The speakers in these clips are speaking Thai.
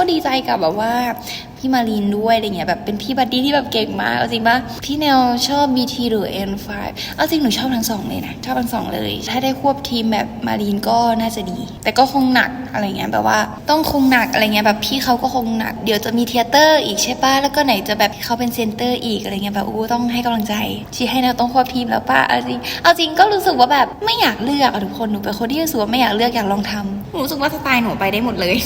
ก็ดีใจกับแบบว่าพี่มารีนด้วยอะไรเงี้ยแบบเป็นพี่บัดดี้ที่แบบเก่งมากเอาจริงปะพี่แนวชอบ BT หรือ N5 เอาจริงหนูชอบทั้งสองเลยนะชอบทั้งสองเลย ถ้าได้ควบทีมแบบมารีนก็น่าจะดี แต่ก็คงหนักอะไรเงี้ยแบบว่าต้องคงหนักอะไรเงี้ยแบบพี่เขาก็คงหนักเดี๋ยวจะมีเทเตอร์อีกใช่ปะแล้วก็ไหนจะแบบเขาเป็นเซนเตอร์อีกอะไรเงี้ยแบบอู้ต้องให้กำลังใจชี้ให้แนวต้องควบทีมแล้วปะเอาจริงเอาจริงก็รู้สึกว่าแบบไม่อยากเลือกอะทุกคนหนูเป็นคนที่รู้สึกว่าไม่อยากเลือกอยากลองทำหนูรู้สึกว่าสไตล์หนูไปได้หมดเลย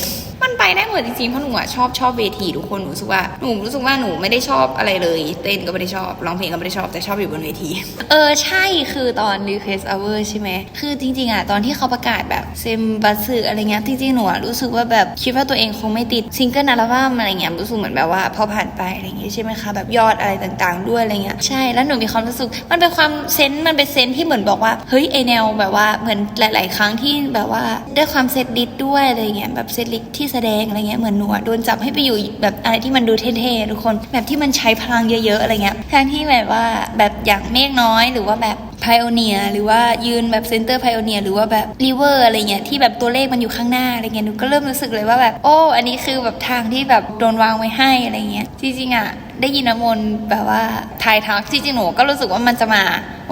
มันไปได้หมดจริงๆเพราะหนูอะชอบชอบเวทีทุกคนหนูรู้สึกว่าหนูรู้สึกว่าหนูไม่ได้ชอบอะไรเลย เต้นก็ไม่ได้ชอบร้องเพลงก็ไม่ได้ชอบแต่ชอบอยู่บนเวที เออใช่คือตอน request hour ใช่ไหมคือจริงๆอะตอนที่เขาประกาศแบบเซมบัสสึอะไรเงี้ยจริงๆหนูอะรู้สึกว่าแบบคิดว่าตัวเองคงไม่ติดซิงเกิลอัลบั้มอะไรเงี้ยรู้สึกเหมือนแบบว่าพอผ่านไปอะไรเงี้ยใช่ไหมคะแบบยอดอะไรต่างๆ ด้วยอะไรเงี้ยใช่แล้วหนูมีความรู้สึกมันเป็นความเซนส์มันเป็นเซนส์ที่เหมือนบอกว่าเฮ้ยไอแนวแบบว่าเหมือนหลาย ๆ ครั้งที่แบบว่าได้ความเซตลิสด้วยอะไรเงี้ยแบบเซตลิสต์ที่แสดงอะไรเงี้ยเหมือนหนูโดนจับให้ไปอยู่แบบอะไรที่มันดูเท่ๆทุกคน แบบที่มันใช้พลังเยอะๆอะไรเงี้ยแทนที่แบบว่าแบบอย่างเมฆน้อยหรือว่าแบบพ i โอเนียหรือว่ายืนแบบเซนเตอร์พ i โอเนียหรือว่าแบบรีเวอร์อะไรเงี้ยที่แบบตัวเลขมันอยู่ข้างหน้าอะไรเงี้ยหนูก็เริ่มรู้สึกเลยว่าแบบโอ้ อันนี้คือแบบทางที่แบบโดนวางไว้ให้อะไรเงี้ยจริงๆอะ ได้ยินน้ำมนต์แบบว่าทายทักจริงๆหนูก็รู้สึกว่ามันจะมา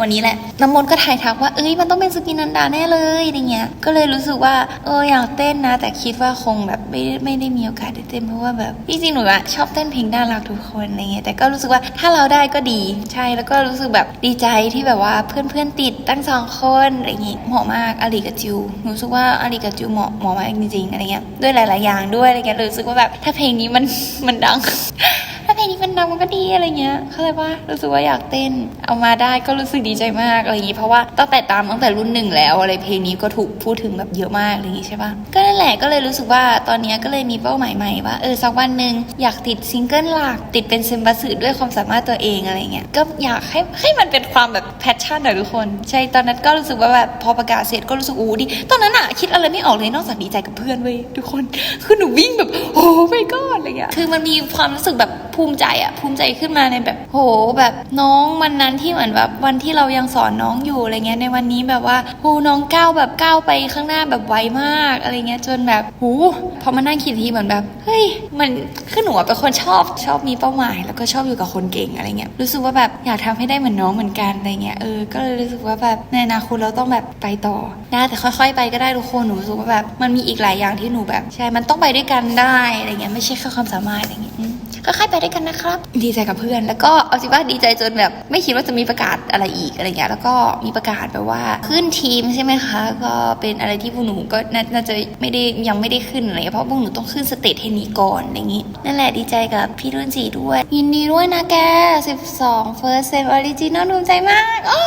วันนี้แหละน้ำมนต์ก็ทายทักว่าเอ้ยมันต้องเป็นสกินนันดาแน่เลยอะไรเงี้ย ก็เลยรู้สึกว่าเอออยากเต้นนะ แต่คิดว่าคงแบบไม่ไม่ได้มีโอกาสได้เต้นเพราะว่าแบบจริงๆหนูอะชอบเต้นเพลงน่ารักทุกคนอะไรเงี้ยแต่ก็รู้สึกว่าถ้าเราได้ก็ดีใช่แล้วก็รู้สึกแบบดีใจที่แบบว่าเพื่อนๆติดตั้งสองคนอะไรเงี้ยเหมาะมากอาลีกับจิวหนูรู้สึกว่าอาลีกับจิวเหมาะเหมาะมากจริงๆอะไรเงี้ยด้วยหลาย ๆ อย่างด้วยอะไรเงี้ยเลยรู้สึกว่าแบบถ้าเพลงนี้มันมันดัง มันดังมันก็ดีอะไรเงี้ยเข้าใจปะรู้สึกว่าอยากเต้น เอามาได้ก็รู้สึกดีใจมากอะไรอย่างงี้เพราะว่าตั้งแต่ตามตั้งแต่รุ่นหนึ่งแล้วอะไรเพลงนี้ก็ถูกพูดถึงแบบเยอะมากอะไรอย่างงี้ใช่ปะก็นั่นแหละก็เลยรู้สึกว่าตอนนี้ก็เลยมีเป้าหมายใหม่ว่าเออสักวันหนึ่งอยากติดซิงเกิลหลักติดเป็นเซมบัสด้วยความสามารถตัวเองอะไรเงี้ยก็อยากให้ให้มันเป็นความแบบแพชชั่นหน่อยทุกคน ใช่ตอนนั้นก็รู้สึกว่าแบบพอประกาศเสร็จก็รู้สึกอู้ดีตอนนั้นอะคิดอะไรไม่ออกเลยนอกจากดีใจกับเพื่อนเว้ยทุกคนคือหนูวิ่งแบบโอ้ไม่ก็อะไรเงี้ยคือมันมีความรู้สึกแบบภูมิใจอะภูมิใจขึ้นมาในแบบโหแบบน้องวันนั้นที่เหมือนแบบวันที่เรายังสอนน้องอยู่อะไรเงี้ยในวันนี้แบบว่าโหน้องก้าวแบบก้าวไปข้างหน้าแบบไวมากอะไรเงี้ยจนแบบโหพอมานั่งคิดทีเหมือนแบบเฮ้ยมันคือหนูอะเป็นคนชอบชอบมีเป้าหมาย แล้วก็ชอบอยู่กับคนเก่งอะไรเงี้ยรู้สึกว่าแบบอยากทำให้ได้เหมือนน้องเหมือนกันอะไรเงี้ยเออก็เลยรู้สึกว่าแบบในอนาคตเราต้องแบบไปต่อได้แต่ค่อย ๆ ไปก็ได้ทุกคนหนูรู้สึกว่าแบบมันมีอีกหลายอย่างที่หนูแบบ ใช่มันต้องไปด้วยกันได้อะไรเงี้ยไม่ใช่แค่ความสามารถอะไรเงี้ย ก็ค่อยไปด้วยกันนะครับ ดีใจกับเพื่อน แล้วก็เอาจริงว่าดีใจจนแบบไม่คิดว่าจะมีประกาศอะไรอีกอะไรเงี้ยแล้วก็มีประกาศแบบว่าขึ้นทีมใช่ไหมคะ ก็เป็นอะไรที่พวกหนูก็น่าจะไม่ได้ยังไม่ได้ขึ้นอะไรเพราะพวกหนูต้องขึ้นสเตจเทนนิสก่อนอย่างงี้นั่นแหละดีใจกับพี่รุ่นสีด้วย ยินดีด้วยนะแก 12 First Save Original ดูใจมากอ้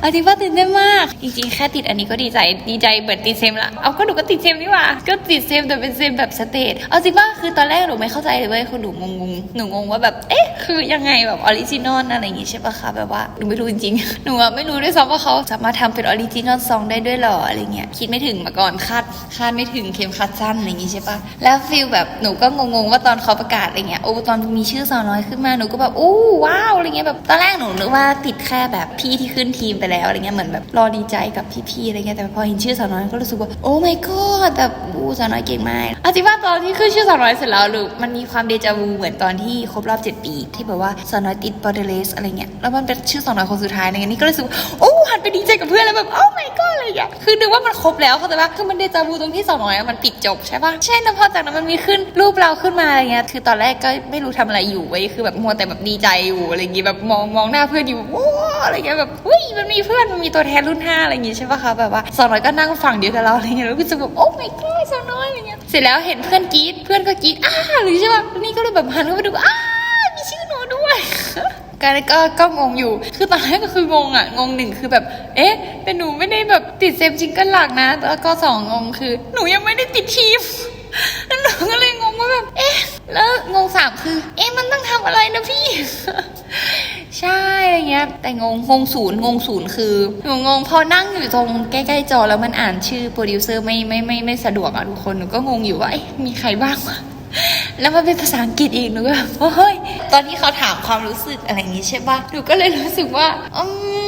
เอาจริงว่าตื่นเต้นมาก จริงๆ แค่ติดอันนี้ก็ดีใจ ดีใจเหมือนติดเซมละ เอาก็หนูก็ติดเซมนี่หว่า ก็ติดเซมแต่เป็นเซมแบบสเตจเอาจริงว่าคือตอนแรกหนูไม่เข้าใจเลยเว้ยคือหนูงงๆ หนูงงว่าแบบ เอ๊ะ คือยังไงแบบออริจินอลอะไรอย่างงี้ใช่ปะคะแบบว่าหนูไม่รู้จริงๆ หนูอะไม่รู้ด้วยซ้ำว่าเขาสามารถทำเป็นออริจินอลซองได้ด้วยหรออะไรเงี้ย คิดไม่ถึงมาก่อนคาดคาดไม่ถึงเข็มขัดสั้นอะไรอย่างงี้ใช่ปะแล้วฟิลแบบหนูก็งงๆว่าตอนเขาประกาศอะไรเงี้ย โอ้ตอนมีชื่อสาวน้อยขึ้นมาหนูก็แบบอู้ว้าวอะไรเงี้ยแบบตอนแรกหนูนึกว่าติดแค่แบบพี่ที่ขึ้นทีมไปแล้วอะไรเงี้ยเหมือนแบบรอดีใจกับพี่ๆอะไรเงี้ยแต่พอเห็นชื่อสาวน้อยก็รู้สึกว่าโอ้ my god แบบอู้สาวน้อยเก่งมากอาจริงว่าตอนที่ขึ้นชื่อสาวน้อยเสร็จแล้วหรือมันมีความเดจาวูเหมือนตอนที่ครบรอบ 7 ปี ที่แบบว่าสาวน้อยติดบอดเลสอะไรเงี้ยแล้วมันเป็นชื่อสาวน้อยคนสุดท้ายอะไรเงี้ยนี่ก็รู้สึกว่าโอ้หันไปดีใจกับเพื่อนแล้วแบบโอ้ my god อะไรเงี้ยคือนึกว่ามันครบแล้วเข้าใจปะคือมันเดจาวูตรงที่สาวน้อยมันปิดจบใช่ปะใช่แล้วพอจากนั้นมันมีขึ้นรูปเราขึ้นมาอะไรเงี้ยคือตอนแรกก็ไม่รู้ทำอะไรอยู่เว้คือแบบมัวแต่แบบดีใจอยู่อะไรเงี้ยแบบมองมองหน้าเพื่อนอยู่โอ้ อะไรเงี้ยแบบเฮ้ยมันมีเพื่อนมันมีตัวแทนรุ่นห้าอะไรเงี้ยใช่ปะคะแบบว่าสาวน้อยก็นั่งฟังเดียวกับเราอะไรเงี้ยแล้วก็จะแบบโอ้ my god สาวน้อยอะไรเงี้ยเสร็จแล้วเห็นเพื่อนกรี๊ดเพื่อนก็กรี๊ดอ้าหรือใช่ปะนี่ก็เลยแบบหันเข้าไปดูอ้ามีชื่อหนูด้วยการก็ก็งงอยู่ คือตอนแรกก็คืองงอะ งงหนึ่งคือแบบ เอ๊ะ แต่หนูไม่ได้แบบติดเซมจิงเกิลหลักนะ แล้วก็สองงงคือ หนูยังไม่ได้ติดทีม แล้วหนูก็เลยงงว่าแบบเอ๊ะแล้วงงสามคือ เอ๊ะมันต้องทำอะไรนะพี่ ใช่อะไรเงี้ย แต่งงงงศูนย์งงศูนย์คือหนูงงพอนั่งอยู่ตรงใกล้ๆจอแล้วมันอ่านชื่อโปรดิวเซอร์ไม่ไม่ไม่ไม่สะดวกอะทุกคนหนูก็งงอยู่ว่ามีใครบ้างวะแล้วมันเป็นภาษาอังกฤษอีกหนูก็แบบโอ้ยตอนที่เขาถามความรู้สึกอะไรอย่างงี้ใช่ปะหนูก็เลยรู้สึกว่าอืม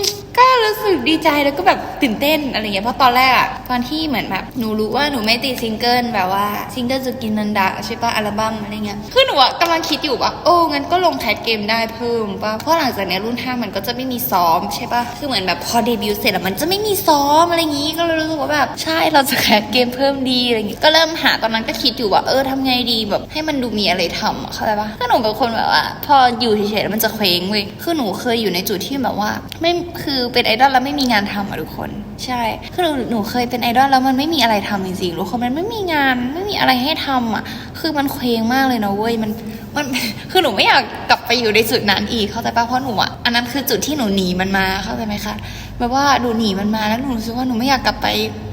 รู้สึกดีใจแล้วก็แบบตื่นเต้นอะไรเงี้ยเพราะตอนแรกอะตอนที่เหมือนแบบหนูรู้ว่าหนูไม่ตีซิงเกิลแบบว่าซิงเกิลจะกินนันดาใช่ปะอัลบั้มอะไรเงี้ยคือหนูอะกำลังคิดอยู่ว่าโอ้งั้นก็ลงแคสเกมได้เพิ่มปะเพราะหลังจากเนี้ยรุ่นห้ามันก็จะไม่มีซ้อมใช่ปะคือเหมือนแบบพอเดบิวต์เสร็จแล้วมันจะไม่มีซ้อมอะไรอย่างงี้ก็เลยรู้สึกว่าแบบใช่เราจะแคสเกมเพิ่มดีอะไรอย่างงี้ก็เริ่มหาตอนนั้นก็คิดอยู่ว่าเออทำไงดีแบบให้มันดูมีอะไรทำอะเข้าใจปะก็หนูเป็นคนแบบว่า พออยู่เฉยๆแล้วมันจะเคว้งเว้ยคือหนูเคยอยู่ในจุดที่แบบว่า ไม่คือเป็นไอดอลแล้วไม่มีงานทำอะทุกคน ใช่คือหนูหนูเคยเป็นไอดอลแล้วมันไม่มีอะไรทำจริงๆทุกคนมันไม่มีงานไม่มีอะไรให้ทำอะคือมันเคว้งมากเลยนะเว้ยมันมันคือหนูไม่อยากกลับไปอยู่ในจุดนั้นอีกเข้าใจปะเพราะหนูอะอันนั้นคือจุดที่หนูหนีมันมาเข้าใจไหมคะแบบว่าหนูหนีมันมาแล้วหนูรู้สึกว่าหนูไม่อยากกลับไป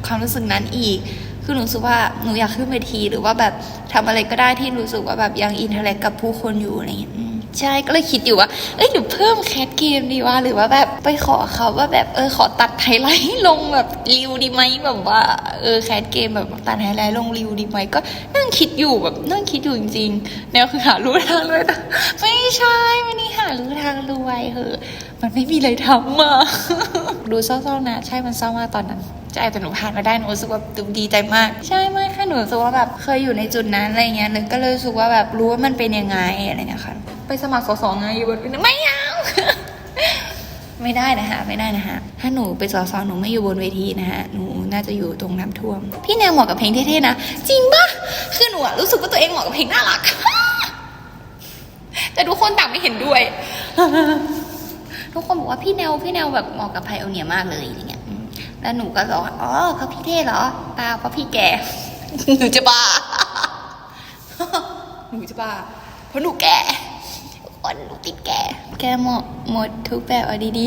ความรู้สึกนั้นอีกคือหนูรู้สึกว่าหนูอยากขึ้นเวทีหรือว่าแบบทำอะไรก็ได้ที่รู้สึกว่าแบบยังอินเทอร์แลกกับผู้คนอยู่อะไรอย่างเงี้ย ใช่ก็เลยคิดอยู่ว่า เอ้ยหนูเพิ่มแคสเกมดีวะหรือว่าแบบไปขอเขาว่าแบบเออขอตัดไฮไลท์ลงแบบริวดีไหมแบบว่าเออแคสเกมแบบตัดไฮไลท์ลงริวดีไหมก็นั่งคิดอยู่แบบนั่งคิดอยู่จริงๆแนวคือหารู้ทางเลยนะไม่ใช่วันนี้หารู้ทางรวยเหอะมันไม่มีอะไรทำอะดูเศร้าๆนะ ใช่มันเศร้ามากตอนนั้นใช่แต่หนูผ่านมาได้หนูรู้สึกว่าดีใจมาก ใช่ไหมค่ะหนูรู้สึกว่าแบบเคยอยู่ในจุดนั้นอะไรเงี้ยนึกก็เลยรู้สึกว่าแบบรู้ว่ามันเป็นยังไงอะไรเงี้ยค่ะ ไปสมัครสสไงอยู่บนไม่เอาไม่ได้นะฮะไม่ได้นะฮะถ้าหนูไปสอสอหนูไม่อยู่บนเวทีนะฮะหนูน่าจะอยู่ตรงน้ำท่วม พี่แนวเหมาะกับเพลงเท่ๆนะ จริงปะคือหนูรู้สึกว่าตัวเองเหมาะกับเพลงน่ารัก แต่ทุกคนต่างไม่เห็นด้วย ทุกคนบอกว่าพี่แนวพี่แนวแบบเหมาะกับไพโอเนียมากเลยอะไรเงี้ยแล้วหนูก็บอกอ๋อเพราะพี่เท่เหรอเปล่าเพราะพี่แกหนูจะบ้าหนูจะบ้าเพราะหนูแก่ กคนหนูติดแก่แกเหมาะหมดทุกแบบเอาดี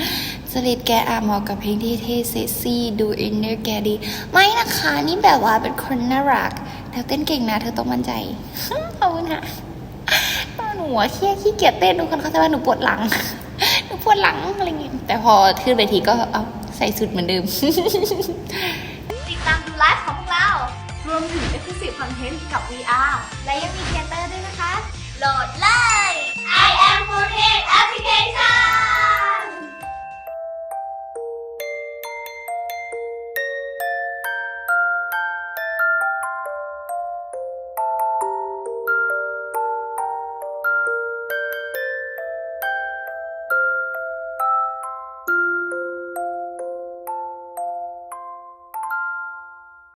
ๆสลิดแกอาจเหมาะกับเพลงที่เท่เซ็กซี่ดูอินเนอร์แกดี ไม่นะคะนี่แบบว่าเป็นคนน่ารักเธอเต้นเก่งนะเธอต้องมั่นใจขอบคุณค่ะตอนหนูอะขี้ขี้เกียจเต้นทุกคนเข้าใจว่าหนูปวดหลังหนูปวดหลังอะไรเงี้ยแต่พอขึ้นเวทีก็เอาใส่สุดเหมือนเดิมติดตามดูไลฟ์ของพวกเรา รวมถึง Exclusive Content กับ VR และยังมีเทเตอร์ด้วยนะคะ โหลดเลย Praise God!